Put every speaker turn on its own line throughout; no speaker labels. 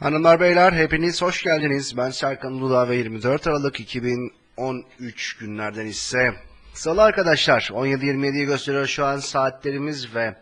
Hanımlar beyler hepiniz hoş geldiniz. Ben Serkan Uludağ ve 24 Aralık 2013 günlerden ise Salı arkadaşlar 17.27'yi gösteriyor şu an saatlerimiz ve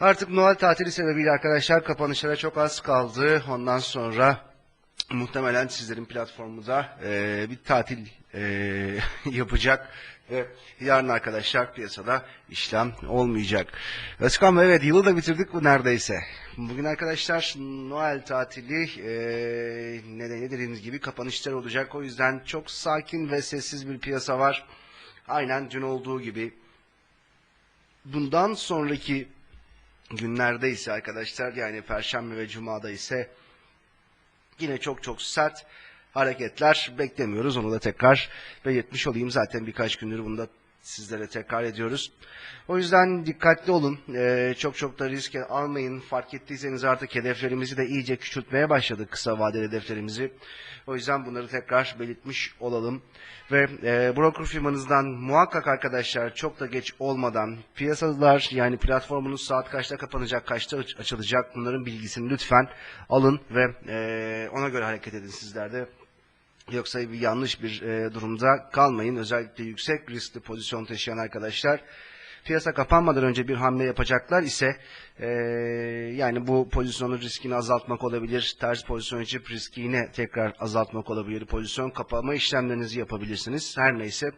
artık Noel tatili sebebiyle arkadaşlar kapanışlara çok az kaldı. Ondan sonra muhtemelen sizlerin platformunda eee, bir tatil eee, yapacak ve yarın arkadaşlar piyasada işlem olmayacak. Özkan evet yılı da bitirdik bu neredeyse. Bugün arkadaşlar Noel tatili eee nedeni dediğimiz gibi kapanışlar olacak. O yüzden çok sakin ve sessiz bir piyasa var. Aynen dün olduğu gibi. Bundan sonraki günlerde ise arkadaşlar yani Perşembe ve Cuma'da ise yine çok çok sert hareketler beklemiyoruz. Onu da tekrar belirtmiş olayım. Zaten birkaç gündür bunu da sizlere tekrar ediyoruz. O yüzden dikkatli olun. Ee, çok çok da risk almayın. Fark ettiyseniz artık hedeflerimizi de iyice küçültmeye başladık. Kısa vadeli hedeflerimizi. O yüzden bunları tekrar belirtmiş olalım. Ve e, broker firmanızdan muhakkak arkadaşlar çok da geç olmadan piyasalar yani platformunuz saat kaçta kapanacak, kaçta aç- açılacak bunların bilgisini lütfen alın ve e, ona göre hareket edin sizler de. Yoksa bir yanlış bir e, durumda kalmayın. Özellikle yüksek riskli pozisyon taşıyan arkadaşlar piyasa kapanmadan önce bir hamle yapacaklar ise e, yani bu pozisyonun riskini azaltmak olabilir. Ters pozisyon içip riski yine tekrar azaltmak olabilir. Pozisyon kapama işlemlerinizi yapabilirsiniz. Her neyse.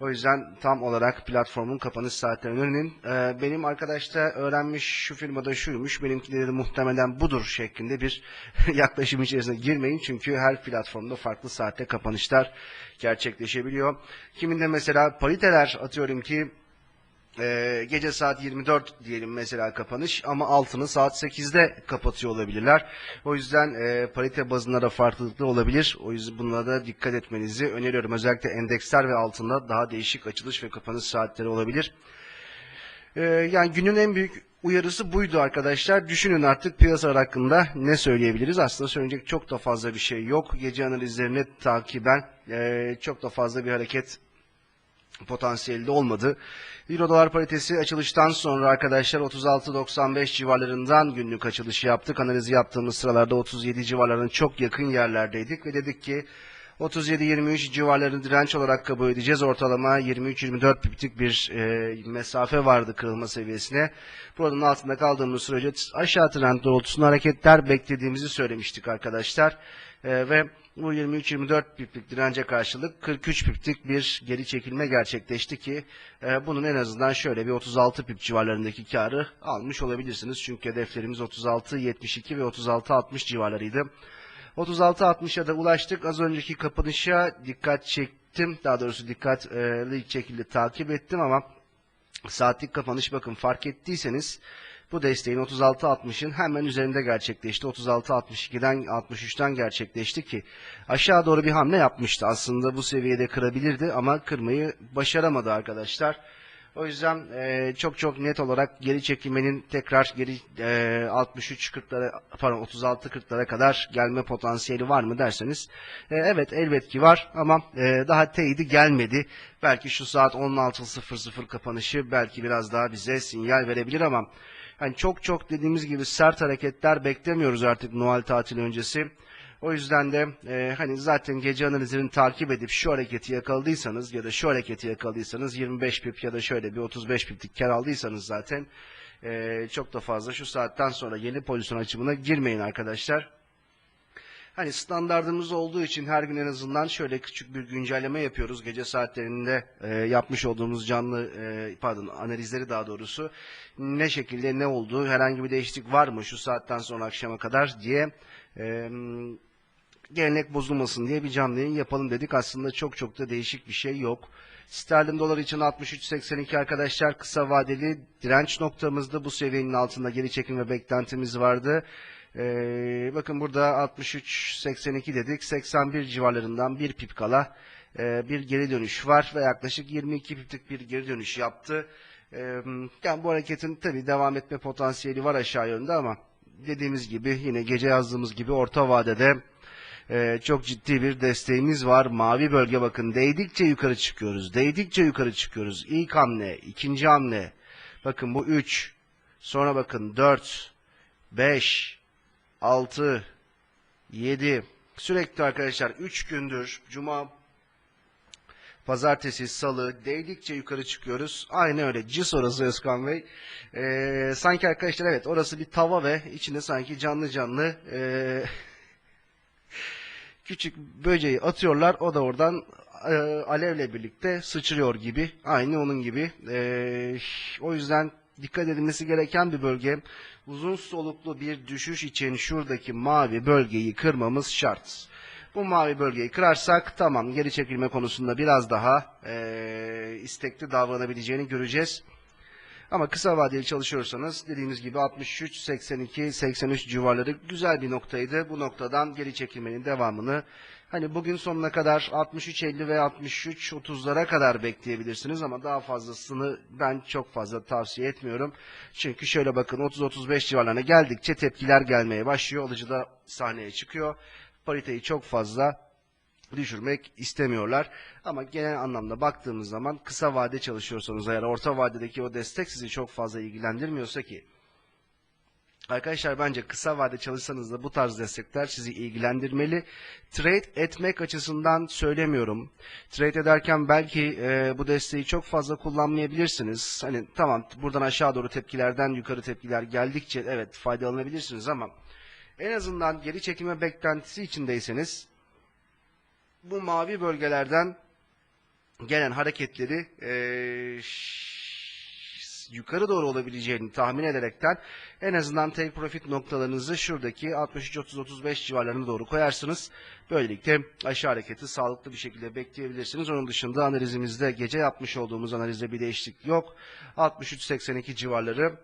O yüzden tam olarak platformun kapanış saatlerini öğrenin. E, benim arkadaş da öğrenmiş şu firmada şuymuş, benimkileri muhtemelen budur şeklinde bir yaklaşım içerisine girmeyin. Çünkü her platformda farklı saatte kapanışlar gerçekleşebiliyor. Kiminde mesela pariteler atıyorum ki ee, gece saat 24 diyelim mesela kapanış ama altını saat 8'de kapatıyor olabilirler. O yüzden e, parite bazında da farklılıklı olabilir. O yüzden bunlara da dikkat etmenizi öneriyorum. Özellikle endeksler ve altında daha değişik açılış ve kapanış saatleri olabilir. Ee, yani günün en büyük uyarısı buydu arkadaşlar. Düşünün artık piyasalar hakkında ne söyleyebiliriz? Aslında söyleyecek çok da fazla bir şey yok. Gece analizlerini takiben e, çok da fazla bir hareket potansiyeli de olmadı. Euro dolar paritesi açılıştan sonra arkadaşlar 36.95 civarlarından günlük açılış yaptık. Analizi yaptığımız sıralarda 37 civarlarının çok yakın yerlerdeydik ve dedik ki 37-23 civarlarını direnç olarak kabul edeceğiz. Ortalama 23-24 piptik bir e, mesafe vardı kırılma seviyesine. Buranın altında kaldığımız sürece aşağı trend doğrultusunda hareketler beklediğimizi söylemiştik arkadaşlar. E, ve bu 23-24 piplik dirence karşılık 43 piplik bir geri çekilme gerçekleşti ki e, bunun en azından şöyle bir 36 pip civarlarındaki karı almış olabilirsiniz. Çünkü hedeflerimiz 36-72 ve 36-60 civarlarıydı. 36-60'a da ulaştık. Az önceki kapanışa dikkat çektim. Daha doğrusu dikkatli şekilde takip ettim ama saatlik kapanış bakın fark ettiyseniz bu desteğin 36-60'ın hemen üzerinde gerçekleşti. 36-62'den 63'ten gerçekleşti ki aşağı doğru bir hamle yapmıştı. Aslında bu seviyede kırabilirdi ama kırmayı başaramadı arkadaşlar. O yüzden e, çok çok net olarak geri çekilmenin tekrar geri e, 63-40'lara pardon 36-40'lara kadar gelme potansiyeli var mı derseniz e, evet elbet ki var ama e, daha teyidi gelmedi. Belki şu saat 16.00 kapanışı belki biraz daha bize sinyal verebilir ama hani çok çok dediğimiz gibi sert hareketler beklemiyoruz artık Noel tatili öncesi. O yüzden de e, hani zaten gece analizini takip edip şu hareketi yakaladıysanız ya da şu hareketi yakaladıysanız 25 pip ya da şöyle bir 35 piplik kar aldıysanız zaten e, çok da fazla şu saatten sonra yeni pozisyon açımına girmeyin arkadaşlar. Hani standartımız olduğu için her gün en azından şöyle küçük bir güncelleme yapıyoruz. Gece saatlerinde e, yapmış olduğumuz canlı e, pardon analizleri daha doğrusu ne şekilde ne oldu herhangi bir değişiklik var mı şu saatten sonra akşama kadar diye e, gelenek bozulmasın diye bir canlı yayın yapalım dedik. Aslında çok çok da değişik bir şey yok. Sterlin dolar için 63.82 arkadaşlar kısa vadeli direnç noktamızda bu seviyenin altında geri çekilme beklentimiz vardı. Ee, bakın burada 63.82 dedik. 81 civarlarından bir pip kala e, bir geri dönüş var ve yaklaşık 22 piplik bir geri dönüş yaptı. Ee, yani bu hareketin tabii devam etme potansiyeli var aşağı yönde ama dediğimiz gibi yine gece yazdığımız gibi orta vadede ee, çok ciddi bir desteğimiz var. Mavi bölge bakın değdikçe yukarı çıkıyoruz. Değdikçe yukarı çıkıyoruz. İlk hamle, ikinci hamle. Bakın bu 3. Sonra bakın 4, 5, 6, 7. Sürekli arkadaşlar 3 gündür cuma pazartesi salı değdikçe yukarı çıkıyoruz. Aynı öyle cis orası Özkan Bey. Ee, sanki arkadaşlar evet orası bir tava ve içinde sanki canlı canlı ee, küçük böceği atıyorlar. O da oradan e, alevle birlikte sıçrıyor gibi. Aynı onun gibi. E, o yüzden dikkat edilmesi gereken bir bölge. Uzun soluklu bir düşüş için şuradaki mavi bölgeyi kırmamız şart. Bu mavi bölgeyi kırarsak tamam geri çekilme konusunda biraz daha e, istekli davranabileceğini göreceğiz. Ama kısa vadeli çalışıyorsanız dediğimiz gibi 63, 82, 83 civarları güzel bir noktaydı. Bu noktadan geri çekilmenin devamını hani bugün sonuna kadar 63, 50 ve 63, 30'lara kadar bekleyebilirsiniz ama daha fazlasını ben çok fazla tavsiye etmiyorum. Çünkü şöyle bakın 30-35 civarlarına geldikçe tepkiler gelmeye başlıyor. Alıcı da sahneye çıkıyor. Pariteyi çok fazla düşürmek istemiyorlar. Ama genel anlamda baktığımız zaman kısa vade çalışıyorsanız eğer orta vadedeki o destek sizi çok fazla ilgilendirmiyorsa ki Arkadaşlar bence kısa vade çalışsanız da bu tarz destekler sizi ilgilendirmeli. Trade etmek açısından söylemiyorum. Trade ederken belki e, bu desteği çok fazla kullanmayabilirsiniz. Hani tamam buradan aşağı doğru tepkilerden yukarı tepkiler geldikçe evet faydalanabilirsiniz ama en azından geri çekilme beklentisi içindeyseniz bu mavi bölgelerden gelen hareketleri ş- yukarı doğru olabileceğini tahmin ederekten en azından take profit noktalarınızı şuradaki 63-30-35 civarlarına doğru koyarsınız. Böylelikle aşağı hareketi sağlıklı bir şekilde bekleyebilirsiniz. Onun dışında analizimizde gece yapmış olduğumuz analizde bir değişiklik yok. 63-82 civarları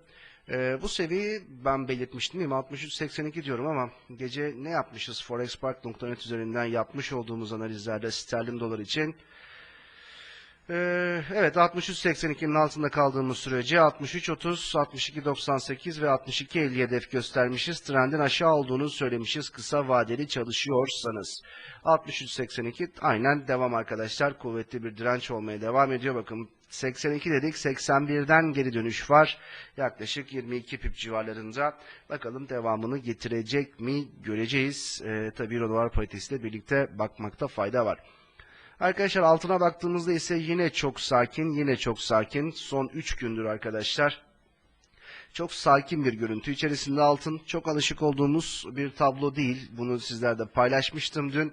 ee, bu seviyeyi ben belirtmiştim değil mi? 63.82 diyorum ama gece ne yapmışız? Forexpark.net üzerinden yapmış olduğumuz analizlerde sterlin dolar için. Ee, evet 63.82'nin altında kaldığımız sürece 63.30, 62.98 ve 62.50 hedef göstermişiz. Trendin aşağı olduğunu söylemişiz kısa vadeli çalışıyorsanız. 63.82 aynen devam arkadaşlar. Kuvvetli bir direnç olmaya devam ediyor. Bakın 82 dedik 81'den geri dönüş var. Yaklaşık 22 pip civarlarında. Bakalım devamını getirecek mi göreceğiz. Ee, tabii Euro paritesiyle birlikte bakmakta fayda var. Arkadaşlar altına baktığımızda ise yine çok sakin, yine çok sakin. Son 3 gündür arkadaşlar. Çok sakin bir görüntü içerisinde altın. Çok alışık olduğumuz bir tablo değil. Bunu sizlerle paylaşmıştım dün.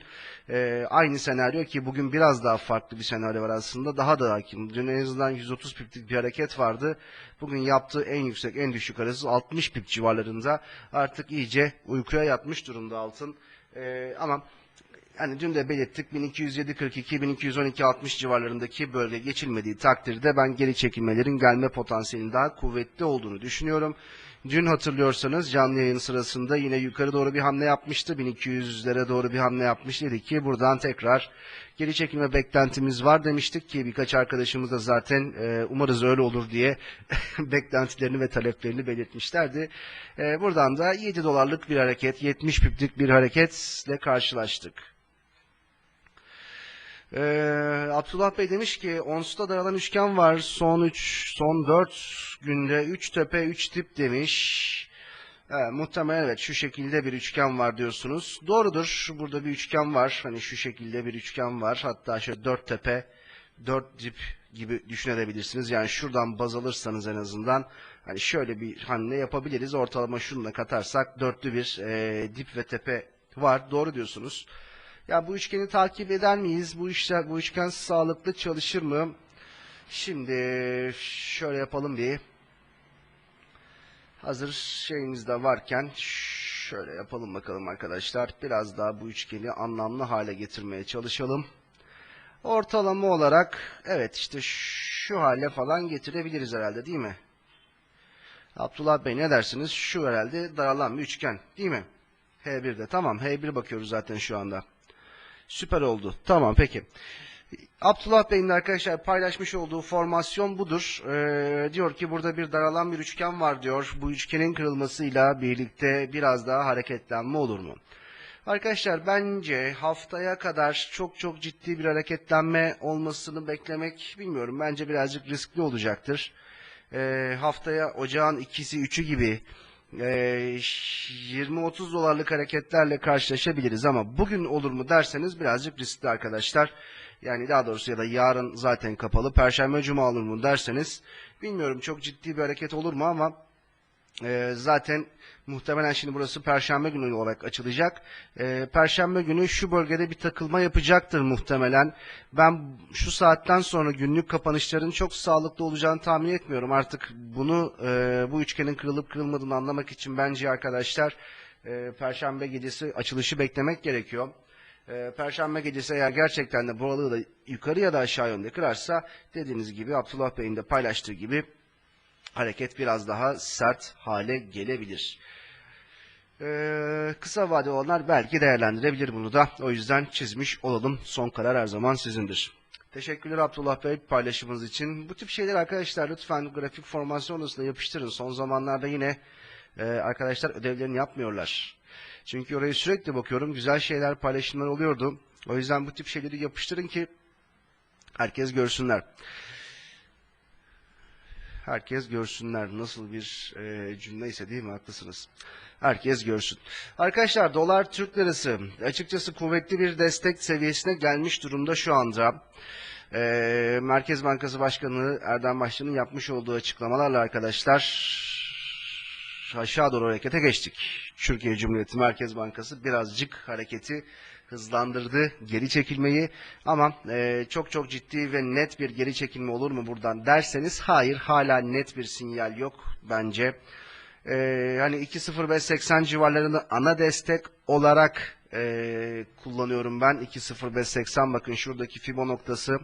Ee, aynı senaryo ki bugün biraz daha farklı bir senaryo var aslında. Daha da hakim. Dün en azından 130 piplik bir hareket vardı. Bugün yaptığı en yüksek en düşük arası 60 pip civarlarında. Artık iyice uykuya yatmış durumda altın. Ee, ama Hani dün de belirttik 1207-42, 1212-60 civarlarındaki bölge geçilmediği takdirde ben geri çekilmelerin gelme potansiyelinin daha kuvvetli olduğunu düşünüyorum. Dün hatırlıyorsanız canlı yayın sırasında yine yukarı doğru bir hamle yapmıştı. 1200'lere doğru bir hamle yapmış dedi ki buradan tekrar geri çekilme beklentimiz var demiştik ki birkaç arkadaşımız da zaten e, umarız öyle olur diye beklentilerini ve taleplerini belirtmişlerdi. E, buradan da 7 dolarlık bir hareket, 70 piplik bir hareketle karşılaştık. Ee, Abdullah Bey demiş ki Ons'ta dayanan üçgen var. Son 3, son 4 günde 3 tepe 3 tip demiş. Evet, muhtemelen evet şu şekilde bir üçgen var diyorsunuz. Doğrudur. Burada bir üçgen var. Hani şu şekilde bir üçgen var. Hatta şöyle 4 tepe 4 dip gibi düşünebilirsiniz. Yani şuradan baz alırsanız en azından hani şöyle bir hamle yapabiliriz. Ortalama şununla katarsak dörtlü bir e, dip ve tepe var. Doğru diyorsunuz. Ya bu üçgeni takip eder miyiz? Bu işler, bu üçgen sağlıklı çalışır mı? Şimdi şöyle yapalım bir. Hazır şeyimiz de varken şöyle yapalım bakalım arkadaşlar. Biraz daha bu üçgeni anlamlı hale getirmeye çalışalım. Ortalama olarak evet işte şu hale falan getirebiliriz herhalde değil mi? Abdullah Bey ne dersiniz? Şu herhalde daralan bir üçgen değil mi? H1'de tamam H1 bakıyoruz zaten şu anda. Süper oldu. Tamam peki. Abdullah Bey'in arkadaşlar paylaşmış olduğu formasyon budur. Ee, diyor ki burada bir daralan bir üçgen var diyor. Bu üçgenin kırılmasıyla birlikte biraz daha hareketlenme olur mu? Arkadaşlar bence haftaya kadar çok çok ciddi bir hareketlenme olmasını beklemek bilmiyorum. Bence birazcık riskli olacaktır. Ee, haftaya ocağın ikisi üçü gibi 20-30 dolarlık hareketlerle karşılaşabiliriz ama bugün olur mu derseniz birazcık riskli arkadaşlar. Yani daha doğrusu ya da yarın zaten kapalı. Perşembe cuma olur mu derseniz bilmiyorum çok ciddi bir hareket olur mu ama e, zaten muhtemelen şimdi burası Perşembe günü olarak açılacak. E, Perşembe günü şu bölgede bir takılma yapacaktır muhtemelen. Ben şu saatten sonra günlük kapanışların çok sağlıklı olacağını tahmin etmiyorum. Artık bunu e, bu üçgenin kırılıp kırılmadığını anlamak için bence arkadaşlar e, Perşembe gecesi açılışı beklemek gerekiyor. E, Perşembe gecesi eğer gerçekten de buralığı da yukarı ya da aşağı yönde kırarsa dediğiniz gibi Abdullah Bey'in de paylaştığı gibi hareket biraz daha sert hale gelebilir. Ee, kısa vade olanlar belki değerlendirebilir bunu da. O yüzden çizmiş olalım. Son karar her zaman sizindir. Teşekkürler Abdullah Bey paylaşımınız için. Bu tip şeyler arkadaşlar lütfen grafik formasyon odasına yapıştırın. Son zamanlarda yine e, arkadaşlar ödevlerini yapmıyorlar. Çünkü oraya sürekli bakıyorum. Güzel şeyler paylaşımlar oluyordu. O yüzden bu tip şeyleri yapıştırın ki herkes görsünler herkes görsünler. Nasıl bir e, cümle ise değil mi? Haklısınız. Herkes görsün. Arkadaşlar dolar Türk lirası açıkçası kuvvetli bir destek seviyesine gelmiş durumda şu anda. E, Merkez Bankası Başkanı Erdem Başkan'ın yapmış olduğu açıklamalarla arkadaşlar aşağı doğru harekete geçtik. Türkiye Cumhuriyeti Merkez Bankası birazcık hareketi hızlandırdı geri çekilmeyi ama e, çok çok ciddi ve net bir geri çekilme olur mu buradan derseniz hayır hala net bir sinyal yok bence. E, hani 2.0580 civarlarını ana destek olarak e, kullanıyorum ben. 2.0580 bakın şuradaki Fibo noktası.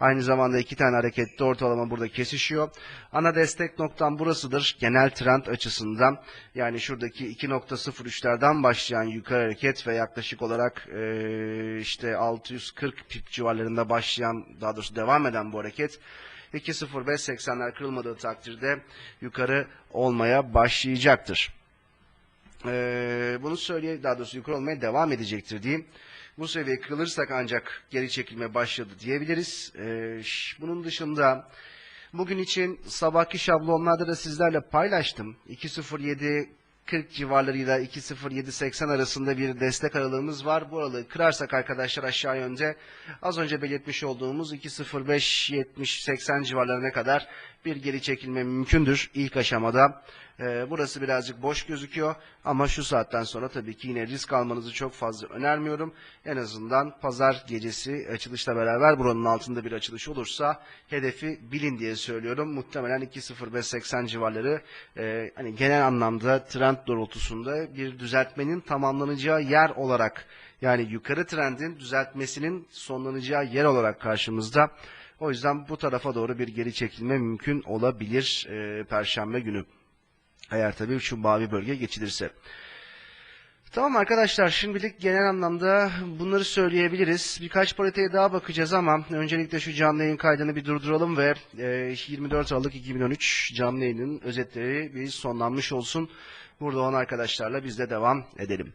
Aynı zamanda iki tane hareketli ortalama burada kesişiyor. Ana destek noktam burasıdır. Genel trend açısından. Yani şuradaki 2.03'lerden başlayan yukarı hareket ve yaklaşık olarak e, işte 640 pip civarlarında başlayan daha doğrusu devam eden bu hareket 2.0580'ler kırılmadığı takdirde yukarı olmaya başlayacaktır. Ee, bunu söyleye daha doğrusu yukarı olmaya devam edecektir diyeyim. Bu seviye kırılırsak ancak geri çekilme başladı diyebiliriz. Ee, bunun dışında bugün için sabahki şablonlarda da sizlerle paylaştım. 207 40 civarlarıyla 2.0780 arasında bir destek aralığımız var. Bu aralığı kırarsak arkadaşlar aşağı yönde az önce belirtmiş olduğumuz 2.05-70-80 civarlarına kadar bir geri çekilme mümkündür ilk aşamada. Ee, burası birazcık boş gözüküyor ama şu saatten sonra tabii ki yine risk almanızı çok fazla önermiyorum. En azından pazar gecesi açılışla beraber buranın altında bir açılış olursa hedefi bilin diye söylüyorum. Muhtemelen 2.0580 civarları e, hani genel anlamda trend doğrultusunda bir düzeltmenin tamamlanacağı yer olarak yani yukarı trendin düzeltmesinin sonlanacağı yer olarak karşımızda. O yüzden bu tarafa doğru bir geri çekilme mümkün olabilir e, Perşembe günü. Eğer tabii şu mavi bölge geçilirse. Tamam arkadaşlar şimdilik genel anlamda bunları söyleyebiliriz. Birkaç pariteye daha bakacağız ama öncelikle şu canlı yayın kaydını bir durduralım ve 24 Aralık 2013 canlı yayının özetleri bir sonlanmış olsun. Burada olan arkadaşlarla biz de devam edelim.